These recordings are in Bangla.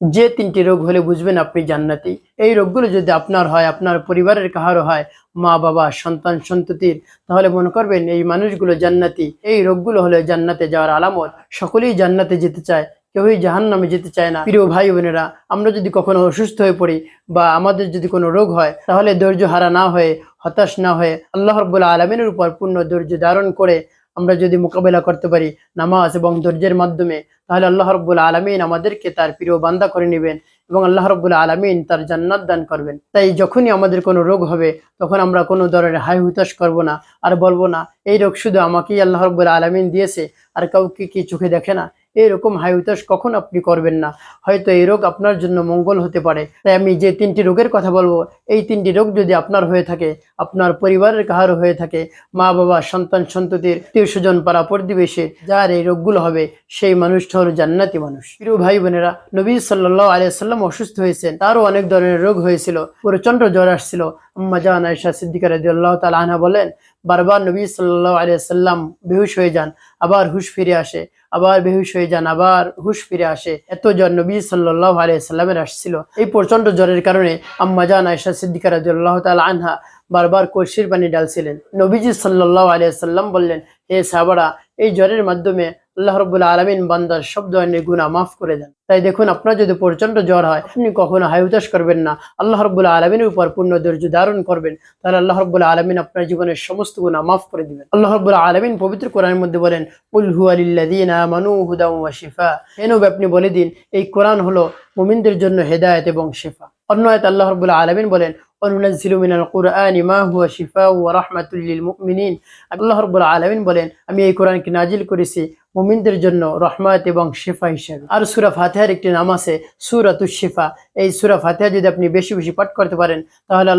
যে তিনটি রোগ হলে বুঝবেন আপনি জান্নাতি। এই রোগগুলো যদি আপনার হয়, আপনার পরিবারের কাহারও হয়, মা, বাবা, সন্তান, সন্ততির, তাহলে মনে করবেন এই মানুষগুলো জান্নাতি। এই রোগগুলো হলে জান্নাতে যাওয়ার আলামত। সকলেই জান্নাতে যেতে চায়, কেউই জাহান নামে যেতে চায় না। প্রিয় ভাই বোনেরা, আমরা যদি কখনো অসুস্থ হয়ে পড়ি বা আমাদের যদি কোনো রোগ হয়, তাহলে ধৈর্য হারা না হয়ে, হতাশ না হয়ে আল্লাহ রব্বুল্লা আলমিনের উপর পূর্ণ ধৈর্য ধারণ করে আমরা যদি মোকাবেলা করতে পারি নামাজ এবং ধৈর্যের মাধ্যমে, তাহলে আল্লাহ রব্বুল আলমিন আমাদেরকে তার প্রিয় বান্দা করে নেবেন এবং আল্লাহ রব্বুল আলমিন তার জান্নাত দান করবেন। তাই যখনই আমাদের কোনো রোগ হবে, তখন আমরা কোনো ধরনের হাই হুতাশ করব না, আর বলব না, এই রোগ শুধু আমাকেই আল্লাহ রব্বুল আলমিন দিয়েছে, আর কাউকে কি চোখে দেখে না? এরকম হুতাশ কখন আপনি করবেন না? হয়তো এই রোগ আপনার জন্য মঙ্গল হতে পারে। তাই আমি যে তিনটি রোগের কথা বলব, এই তিনটি রোগ যদি আপনার হয়ে থাকে, আপনার পরিবারের কাহারও হয়ে থাকে, মা বাবা, সন্তান সন্ততির, আত্মীয় স্বজন, পাড়া প্রতিবেশী, যার এই রোগগুলো হবে, সেই মানুষটা হলো জান্নাতি মানুষ। প্রিয় ভাই বোনেরা, নবী সাল্লাহ আলিয়াল্লাম অসুস্থ হয়েছেন। তারও অনেক ধরনের রোগ হয়েছিল। প্রচণ্ড জ্বর আসছিল। আম্মা জান আয়সা সিদ্দিকা রাজি আল্লাহ তালা আনহা বলেন, বারবার নবী সাল্লাহ আলিয়াল্লাম বেহুশ হয়ে যান, আবার হুশ ফিরে আসে, আবার বেহুশ হয়ে যান, আবার হুশ ফিরে আসে। এত জ্বর নবী সাল্লাহ আলিয়াল্লামের আসছিল। এই প্রচণ্ড জ্বরের কারণে আম্মা জান আয়সা সিদ্দিকা রাজি আল্লাহ তালা আনহা বারবার কলসির পানি ডালছিলেন নবীজি সাল্লাহ আলিয়াল্লাম বললেন, হে সাবারা এই জ্বরের মাধ্যমে আল্লাহ রবুল্লা আলমিন বান্দার সব ধরনের গুণা মাফ করে দেন। তাই দেখুন, আপনার যদি প্রচণ্ড জ্বর হয়, আপনি কখনো হাইউতাস করবেন না। আল্লাহ রবুল্লা আলমিনের উপর পূর্ণ ধৈর্য ধারণ করবেন। তাহলে আল্লাহ রবুল্লা আলমিন আপনার জীবনের সমস্ত গুণা মাফ করে দিবেন। আল্লাহ রবুল্লা আলমিন পবিত্র কোরআনের মধ্যে বলেন উলহু আলিল্লাদিনা মানু হুদা শিফা এনব আপনি বলে দিন, এই কোরআন হলো মুমিনদের জন্য হেদায়েত এবং শিফা। অন্য আল্লাহ রব আলামিন বলেন আলামিন বলেন, আমি এই নাজিল করেছি জন্য এবং শেফা হিসেবে। আর একটি নাম আছে এই যদি আপনি বেশি বেশি পাঠ করতে পারেন, তাহলে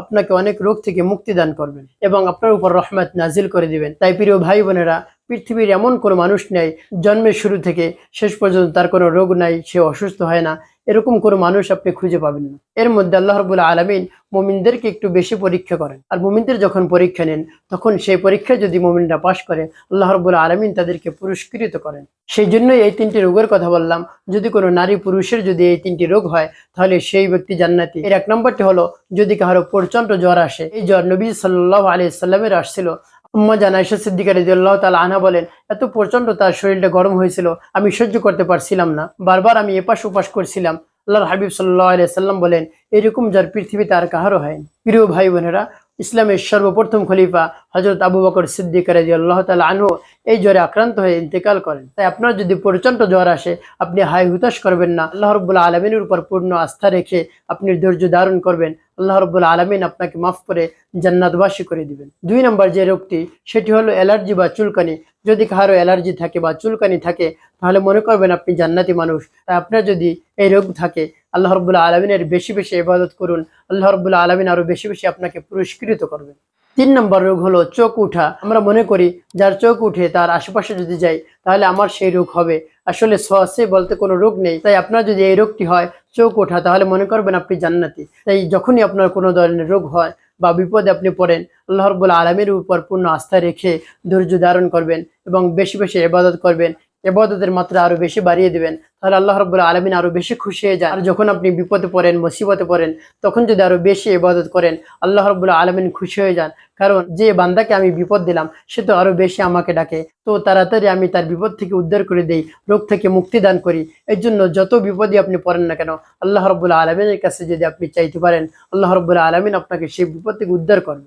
আপনাকে অনেক রোগ থেকে মুক্তি দান করবেন এবং আপনার উপর রহমত নাজিল করে দিবেন। তাই প্রিয় ভাই বোনেরা, পৃথিবীর এমন কোনো মানুষ নেই, জন্মের শুরু থেকে শেষ পর্যন্ত তার কোনো রোগ নাই, সে অসুস্থ হয় না। এরকম কোনো মানুষ আপনি খুঁজে পাবেন না। এর মধ্যে আল্লাহ রবুল্লা আলমিন মোমিনদেরকে একটু বেশি পরীক্ষা করেন। আর মোমিনদের যখন পরীক্ষা নেন, তখন সেই পরীক্ষায় যদি মোমিনরা পাশ করে, আল্লাহ রবুল্লা আলমিন তাদেরকে পুরস্কৃত করেন। সেই জন্যই এই তিনটি রোগের কথা বললাম। যদি কোনো নারী পুরুষের যদি এই তিনটি রোগ হয়, তাহলে সেই ব্যক্তি জান্নাতি। এর এক নম্বরটি হলো, যদি কারও প্রচণ্ড জ্বর আসে, এই জ্বর নবী সাল্লাহ আলি সাল্লামের আসছিল আম্মা জানাইশা সিদ্দিকা রাজিউল্লাহ তাল আনা বলেন, এত প্রচণ্ড তার শরীরটা গরম হয়েছিল, আমি সহ্য করতে পারছিলাম না। বারবার আমি এপাশ উপাস করছিলাম। আল্লাহর হাবিব সাল্লাহ আলিয়া সাল্লাম বলেন, এরকম যার পৃথিবীতে আর কাহারও হয়নি প্রিয় ভাই বোনেরা ইসলামের সর্বপ্রথম খলিফা হজরত আবু বকর সিদ্দিক রাজি আল্লাহ তালা আনহু এই জ্বরে আক্রান্ত হয়ে ইন্তেকাল করেন। তাই আপনার যদি প্রচণ্ড জ্বর আসে, আপনি হাই হুতাশ করবেন না। আল্লাহ রব্বুল্লা আলমিনের উপর পূর্ণ আস্থা রেখে আপনি ধৈর্য ধারণ করবেন। আল্লাহ রব্বুল্লা আলমিন আপনাকে মাফ করে জান্নাতবাসী করে দিবেন। দুই নম্বর যে রোগটি, সেটি হলো অ্যালার্জি বা চুলকানি। যদি কারও অ্যালার্জি থাকে বা চুলকানি থাকে, তাহলে মনে করবেন আপনি জান্নাতি মানুষ। তাই আপনার যদি এই রোগ থাকে আল্লাহ রব্বুল্লা আলমিনের বেশি বেশি ইবাদত করুন। আল্লাহ রব্বুল্লা আলমিন আরও বেশি বেশি আপনাকে পুরস্কৃত করবেন তিন নম্বর রোগ হলো চোখ উঠা। আমরা মনে করি, যার চোখ উঠে তার আশেপাশে যদি যাই, তাহলে আমার সেই রোগ হবে। আসলে সহসে বলতে কোনো রোগ নেই। তাই আপনার যদি এই রোগটি হয়, চোখ ওঠা, তাহলে মনে করবেন আপনি জান্নাতি। তাই যখনই আপনার কোনো ধরনের রোগ হয় বা বিপদে আপনি পড়েন, আল্লাহ রব্বুল্লা আলমের উপর পূর্ণ আস্থা রেখে ধৈর্য ধারণ করবেন এবং বেশি বেশি ইবাদত করবেন। এবাদতের মাত্রা আরও বেশি বাড়িয়ে দিবেন, তাহলে আল্লাহ রব্বুল্লা আলমিন আরও বেশি খুশি হয়ে যায় আর যখন আপনি বিপদে পড়েন, মুসিবতে পড়েন, তখন যদি আরও বেশি এবাদত করেন, আল্লাহ রব্বুল্লা আলমিন খুশি হয়ে যান। কারণ যে বান্দাকে আমি বিপদ দিলাম, সে তো আরও বেশি আমাকে ডাকে। তো তাড়াতাড়ি আমি তার বিপদ থেকে উদ্ধার করে দেই, রোগ থেকে মুক্তি দান করি। এর জন্য যত বিপদই আপনি পড়েন না কেন, আল্লাহ রব্বুল্লা আলমিনের কাছে যদি আপনি চাইতে পারেন, আল্লাহ রব্বুল্লা আলমিন আপনাকে সেই বিপদ থেকে উদ্ধার করবেন